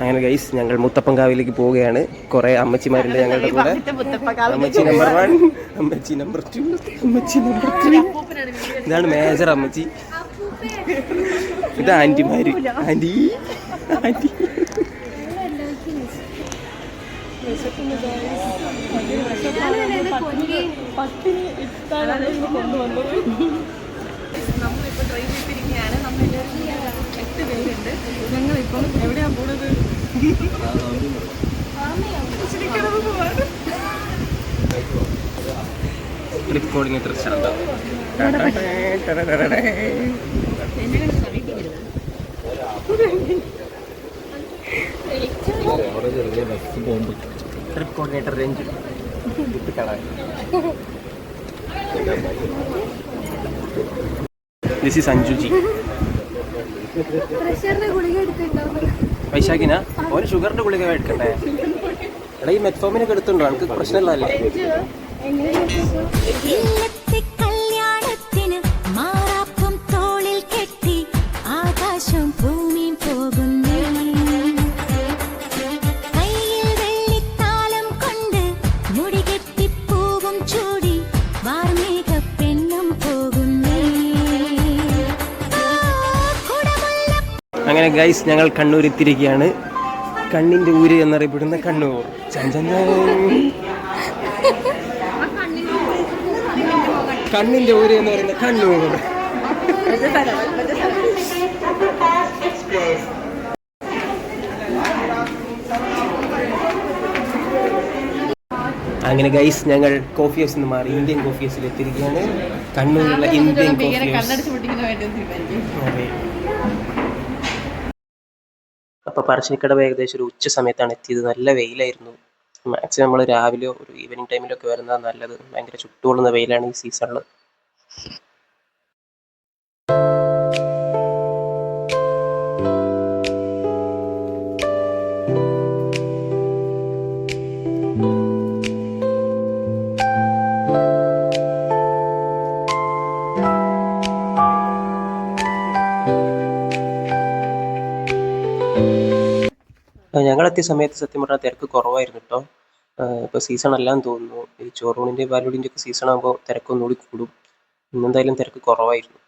അങ്ങനെ ഗൈസ് ഞങ്ങൾ മുത്തപ്പൻകാവിലേക്ക് പോവുകയാണ്. കുറെ അമ്മച്ചിമാരുണ്ട് ഞങ്ങളുടെ കൂടെ. അമ്മച്ചി നമ്പർ വൺ അമ്മച്ചി നമ്പർ ടു അമ്മച്ചി നമ്പർ ത്രീ ഇതാണ് മേജർ അമ്മച്ചി. ഇത് ആന്റിമാര് ആന്റി ആന്റി നമ്മളിപ്പോ ഡ്രൈവ് ചെയ്തിരിക്കുകയാണ്. നമ്മളെല്ലാവരും എട്ട് പേരുണ്ട്. Coordinator Shantha trip coordinator Ranju this is Anjuji വൈശാഖിന ഒരു ഷുഗറിന്റെ ഗുളിക എടുക്കണ്ടേ എടാ ഈ മെറ്റ്ഫോമിനൊക്കെ എടുത്തുണ്ടോ എനിക്ക് പ്രശ്നമുള്ളതല്ലേ അങ്ങനെ ഗൈസ് ഞങ്ങൾ കണ്ണൂർ എത്തിയിരിക്കുകയാണ് കണ്ണിന്റെ ഊര് എന്നറിയപ്പെടുന്ന കണ്ണൂർ. കണ്ണിന്റെ. ഊര് എന്ന് പറയുന്ന കണ്ണൂർ. അങ്ങനെ ഗൈസ് ഞങ്ങൾ കോഫി ഹൗസിൽ നിന്ന് മാറി ഇന്ത്യൻ കോഫി ഹൗസിൽ എത്തിയിരിക്കുകയാണ്. കണ്ണൂരിലുള്ള ഇന്ത്യൻ കോഫി ഹൗസ് അതെ. അപ്പൊ പറശ്ശിനിക്കടവ് ഏകദേശം ഒരു ഉച്ച സമയത്താണ് എത്തിയത്. നല്ല വെയിലായിരുന്നു. മാക്സിമം നമ്മൾ രാവിലെയോ ഒരു ഈവനിങ് ടൈമിലൊക്കെ വരുന്നതാണ് നല്ലത്. ഭയങ്കര ചുട്ടുകൊള്ളുന്ന വെയിലാണ് ഈ സീസണിൽ ഞങ്ങളെത്തിയ സമയത്ത് സത്യം പറഞ്ഞാൽ തിരക്ക് കുറവായിരുന്നു കേട്ടോ ഇപ്പോൾ സീസൺ എല്ലാം തോന്നുന്നു. ഈ ചോറൂണിന്റെ പാലുടിന്റെ ഒക്കെ സീസൺ ആകുമ്പോൾ തിരക്ക് ഒന്നുകൂടി കൂടും. ഇന്നെന്തായാലും തിരക്ക് കുറവായിരുന്നു.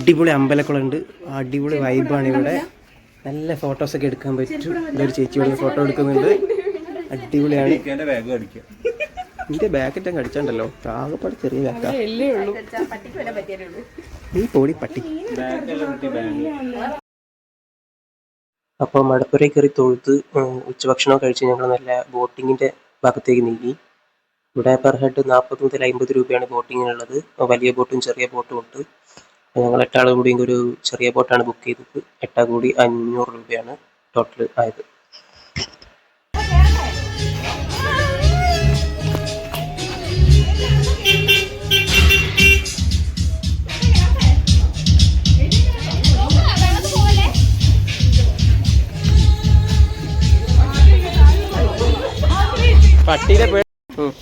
അടിപൊളി അമ്പലക്കുളം ഉണ്ട് അടിപൊളി വൈബാണ് ഇവിടെ. നല്ല ഫോട്ടോസ് ഒക്കെ എടുക്കാൻ പറ്റും. ഒരു ചേച്ചി ഇവിടെ ഫോട്ടോ എടുക്കുന്നുണ്ട്. അടിപൊളിയാണ്. എന്റെ ബാക്കറ്റ് അങ്ങ് അടിച്ചാണ്ടല്ലോ. ആകെപ്പാട് ചെറിയ ബാക്കാ നീ പോടി പട്ടി. അപ്പോൾ മടപ്പുര കയറി തൊഴുത്ത് ഉച്ച ഉച്ചഭക്ഷണം കഴിച്ച് ഞങ്ങൾ നല്ല ബോട്ടിങ്ങിന്റെ ഭാഗത്തേക്ക് നീങ്ങി. ഇവിടെ പെർ ഹെഡ് നാൽപ്പത് മുതൽ അമ്പത് രൂപയാണ് ബോട്ടിങ്ങിനുള്ളത്. വലിയ ബോട്ടും ചെറിയ ബോട്ടും ഉണ്ട്. ഞങ്ങൾ എട്ടാളും കൂടി ഒരു ചെറിയ ബോട്ടാണ് ബുക്ക് ചെയ്തത്. എട്ടാ കൂടി അഞ്ഞൂറ് രൂപയാണ് ടോട്ടൽ ആയത്.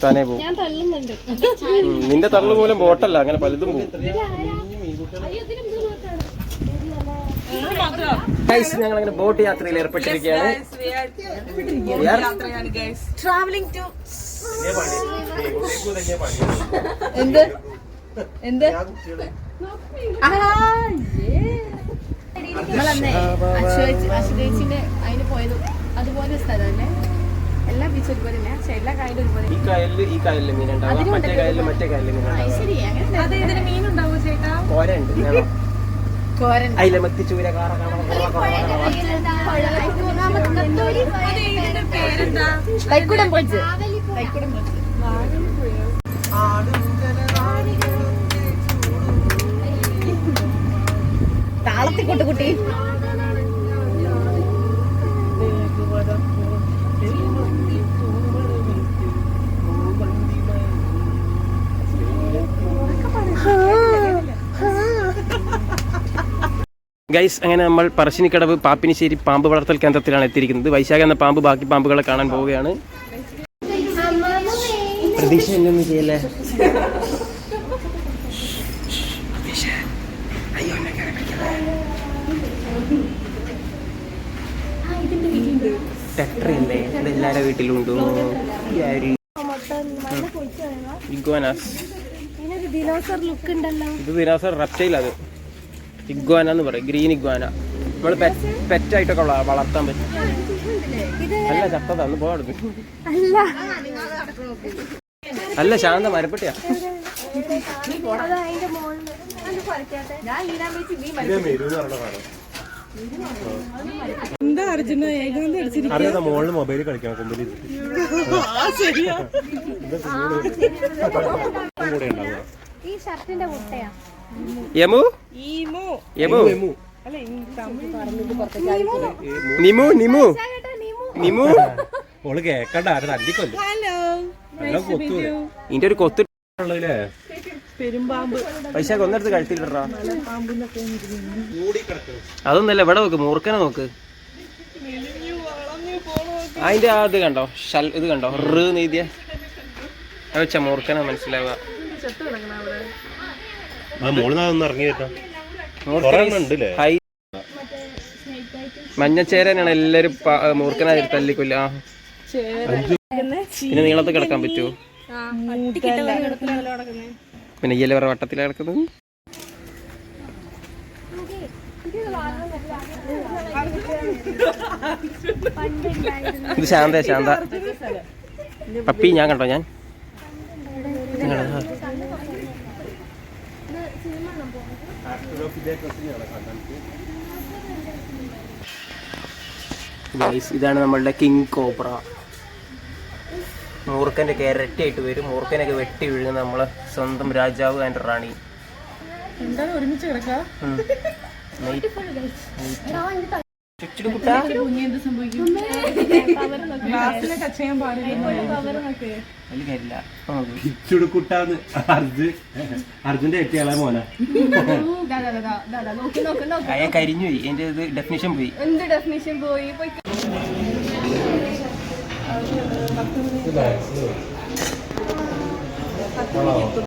താനേ പോകും നിന്റെ തള്ളു മൂലം ബോട്ടല്ല അങ്ങനെ പലതും പോകും ഗൈസ് ഞങ്ങൾ അങ്ങനെ ബോട്ട് യാത്രയിൽ ഏർപ്പെട്ടിരിക്കുകയാണ്. ട്രാവലിംഗ് ടു എന്ത്? എന്ത്? നമ്മളന്നേ അതിന് പോയത് അതുപോലെ സ്ഥലമല്ലേ എല്ലാ ബീച്ചും ഒരുപോലെ തന്നെ പക്ഷെ എല്ലാ കായലും ഒരുപോലെ ഈ കായലിൽ ഈ കായലിലെ മീനുണ്ടാവും മറ്റേ കായലിൽ മറ്റേ കായലിലെ മീനുണ്ടാവും ശരി അങ്ങനെ അതെ ഇതിന് മീനുണ്ടാവോ ചേട്ടാ? കോരണ്ട് വേണോ. കോരൻ. അതിലെ മത്തി ചൂര കാറ കാണ പേരെന്താ? തൈക്കുടം ബ്രിഡ്ജ് തൈക്കുടം താളത്തിൽ കൊട്ടുകുട്ടി ആ ഗൈസ് അങ്ങനെ നമ്മൾ പറശ്ശിനിക്കടവ് പാപ്പിനിശ്ശേരി പാമ്പ് വളർത്തൽ കേന്ദ്രത്തിലാണ് എത്തിയിരിക്കുന്നത്. വൈശാഖ എന്ന പാമ്പ് ബാക്കി പാമ്പുകളെ കാണാൻ പോവുകയാണ്. പ്രതീക്ഷ എന്നൊന്നും ചെയ്യല്ലേ? ടെട്രയല്ലേ ഇത് എല്ലാവരുടെ വീട്ടിലും ഉണ്ടോ ഇത് ദിനാസർ റെപ്റ്റൈൽ അത്. ഇഗ്വാന എന്ന് പറയും ഗ്രീൻ ഇഗ്വാന. നമ്മൾ പെറ്റായിട്ടൊക്കെ വള- വളർത്താൻ പറ്റും. അല്ല ചത്ത തന്നു പോകരുത് അല്ല ശാന്ത മരപ്പെട്ടിയാ എന്താ അർജുന? നീ അറിയാതെ മോളിൽ മൊബൈൽ കളിക്കാൻ കൊമ്പിൽ കൂടെ ഉണ്ടാവുക ഈ ഷർട്ടിന്റെ മുട്ടയാ. യമു? യമു. നിമു നിമു. നിമു? ഓൾ കേക്കണ്ട ആരും തല്ലിക്കൊല്ലു എല്ലാം കൊത്തു ഇതിന്റെ ഒരു കൊത്ത് ഉള്ളതില്ലേ പൈസ ഒന്നെടുത്ത് കഴുത്തില്ലടാ അതൊന്നല്ല ഇവിടെ നോക്ക് മൂർക്കനെ നോക്ക്. അതിന്റെ ആ ഇത് കണ്ടോ? ഷൽ ഇത് കണ്ടോ? റീതിയ നീതിയ. അത് വെച്ച മൂർക്കനെ മനസ്സിലാവുക. മഞ്ഞച്ചേരനാണ് എല്ലാരും മൂർഖനായി തല്ലിക്കൊല്ല ആ. പിന്നെ നീളത്ത് കിടക്കാൻ പറ്റുമോ പിന്നെ ഈ വേറെ വട്ടത്തിലാണ് കിടക്കുന്നത്? ഇത് ശാന്ത. ശാന്ത പപ്പി ഞാൻ കണ്ടോ ഞാൻ? ഇതാണ് നമ്മളുടെ കിങ് കോബ്ര മൂർഖന്റെ ആയിട്ട് വരും. മൂർക്കനൊക്കെ വെട്ടി വീഴുന്ന നമ്മളെ. സ്വന്തം രാജാവ് ആൻഡ് റാണി. എന്താണ് ഒരുമിച്ച് ചുച്ചിട് ചുടുക്കുട്ടാന്ന് അർജുൻ അർജുന്റെ ഇളയ മോന. നോക്ക് നോക്ക് നോക്ക്. അയാൾ കരിഞ്ഞു പോയി. എന്റെ ഇത് ഡെഫിനിഷൻ പോയി. എന്ത് ഡെഫിനിഷൻ പോയി? പോയി